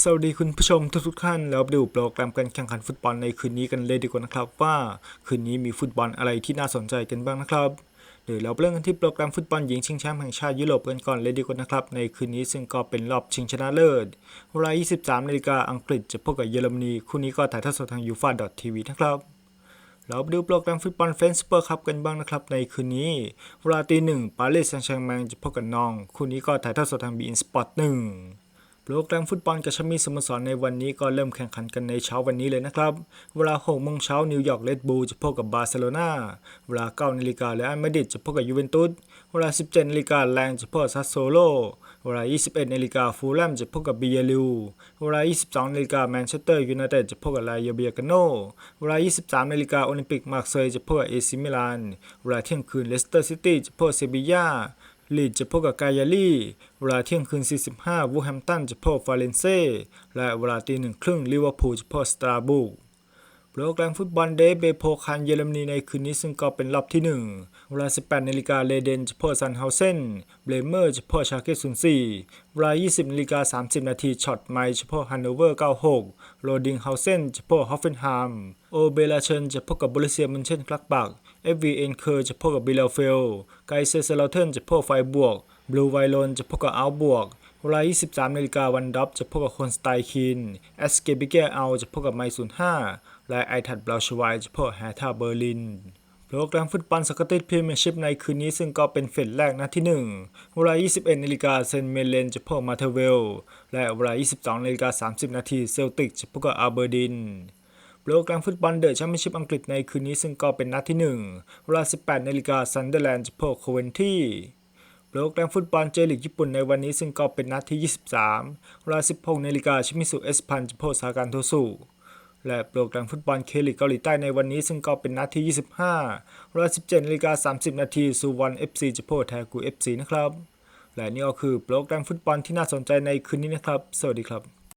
สวัสดีคุณผู้ชมทุกๆท่านแล้วดูโปรแกรมการแข่งขันฟุตบอลในคืนนี้กันเลยดีกว่านะครับ ว่าคืนนี้มีฟุตบอลอะไรที่น่าสนใจกันบ้างนะครับเดี๋ยวเราเริ่มกันที่โปรแกรมฟุตบอลหญิงชิงแชมป์แห่งชาติยุโรปกันก่อนเลยดีกว่านะครับ ในคืนนี้ซึ่งก็เป็นรอบชิงชนะเลิศเวลา 23นาฬิกาอังกฤษจะพบกับเยอรมนีคู่นี้ก็ถ่ายทอดสดทางยูฟาดอททีวีนะครับเราไปดูโปรแกรมฟุตบอลเฟนซ์เปอร์คัพกันบ้างนะครับ ในคืนนี้เวลาตีหนึ่งปารีสแซงต์แชร์แมงจะพบกับนอง คู่นี้ก็ถ่ายทอดสดทางบีอินสปอร์ตหนึ่ง โปรแกรมฟุตบอลกับชมีสโมสรในวันนี้ก็เริ่มแข่งขันกันในเช้าวันนี้เลยนะครับ เวลา6โมงเช้านิวยอร์กเรดบูลจะพบกับบาร์เซโลนาเวลา9นาฬิกาเรอัลมาดริดจะพบกับยูเวนตุส เวลา 17นาฬิกาแรงจะพบกับซัสโซโล เวลา 21นาฬิกาฟูลแลมจะพบกับบีเยลูเวลา 22นาฬิกาแมนเชสเตอร์ยูไนเต็ดจะพบกับลายเบียกาโน เวลา 23นาฬิกาโอลิมปิกมาร์เซย์จะพบกับเอซิมิลาน เวลาเที่ยงคืนเลสเตอร์ซิตี้จะพบกับเซบียา ลีดจะพบกับกายาลีเวลาเที่ยงคืน 45 วูแฮมตันจะพบฟาเรนเซ่และเวลาตีหนึ่งครึ่งลิเวอร์พูลจะพบสตราบูโปรแกรมฟุตบอลเดย์เบโพคันเยอรมนีในคืนนี้ซึ่งก็เป็นรอบที่ 1 เวลา 18นาฬิกาเลเดนจะพบซันเฮาเซนเบรเมอร์จะพบชาเกต04เวลา 20นาฬิกา30 นาทีช็อตไมล์จะพบฮันโนเวอร์ 96 โรดิงเฮาเซนจะพบฮอฟเฟนไฮม์ โอเบลาเชนจะพบกับบริเซียมุนเช่นคลักบัก FVN เคอร์จะพบกับบิลเลเฟล ไกเซเซลเทนจะพบไฟบวก บลูไวโลนจะพบกับอัลบวกเวลา23นาฬิกาวันดับจะพบกับคนสไตคินแอสเกบิเกเอาจะพบกับไมศูนย์5และไอทัดบลาชวายจะพบแฮท่าเบอร์ลินโปรแกรมฟุตบอลสกอตติชพรีเมียร์ชิพในคืนนี้ซึ่งก็เป็นเฟสแรกนัดที่ 1 เวลา 21นาฬิกาเซนเมเลนจะพบมาเทเวล และเวลา 22นาฬิกา30 นาทีเซลติกจะพบกับอาร์เบอร์ดิน โปรแกรมฟุตบอลเดอะแชมเปี้ยนชิพอังกฤษในคืนนี้ซึ่งก็เป็นนัดที่1เวลา 18นาฬิกาซันเดอร์แลนด์จะพบกับโคเวนที่โปรแกรมฟุตบอลเจลีกญี่ปุ่นในวันนี้ซึ่งก็เป็นนัดที่ 23เวลา 16นาฬิกาชิมิสุเอสพันจะพบซาการโทสุและโปรแกรมฟุตบอลเคลิกเกาหลีใต้ในวันนี้ซึ่งก็เป็นนัดที่ 25เวลา 17นาฬิกา30นาทีซูวอน FC จะพบแทกู FC นะครับ และนี่ก็คือโปรแกรมฟุตบอลที่น่าสนใจในคืนนี้นะครับ สวัสดีครับ